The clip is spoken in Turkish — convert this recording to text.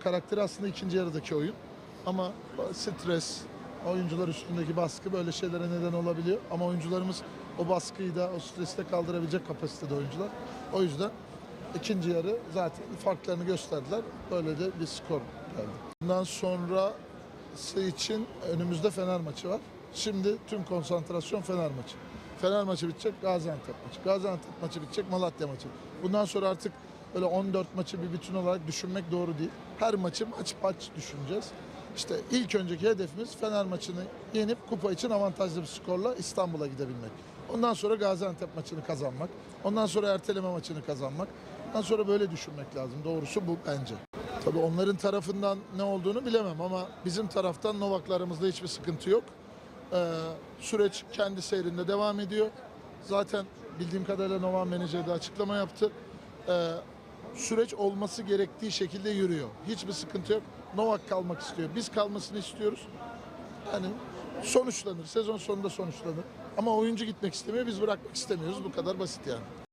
karakteri aslında ikinci yarıdaki oyun. Ama stres, oyuncular üstündeki baskı böyle şeylere neden olabiliyor. Ama oyuncularımız o baskıyı da o stresi de kaldırabilecek kapasitede oyuncular. O yüzden ikinci yarı zaten farklarını gösterdiler. Böyle de bir skor geldi. Bundan sonrası için önümüzde Fener maçı var. Şimdi tüm konsantrasyon Fener maçı. Fener maçı bitecek, Gaziantep maçı. Gaziantep maçı bitecek, Malatya maçı. Bundan sonra artık böyle 14 maçı bir bütün olarak düşünmek doğru değil. Her maçı maç maç düşüneceğiz. İşte ilk önceki hedefimiz Fener maçını yenip kupa için avantajlı bir skorla İstanbul'a gidebilmek. Ondan sonra Gaziantep maçını kazanmak. Ondan sonra erteleme maçını kazanmak. Ondan sonra böyle düşünmek lazım. Doğrusu bu bence. Tabii onların tarafından ne olduğunu bilemem ama bizim taraftan Novaklarımızda hiçbir sıkıntı yok. Ee, süreç kendi seyrinde devam ediyor. Zaten bildiğim kadarıyla Novak menajeri de açıklama yaptı. Ee, süreç olması gerektiği şekilde yürüyor. Hiçbir sıkıntı yok. Novak kalmak istiyor. Biz kalmasını istiyoruz. Yani sonuçlanır. Sezon sonunda sonuçlanır. Ama oyuncu gitmek istemiyor. Biz bırakmak istemiyoruz. Bu kadar basit yani.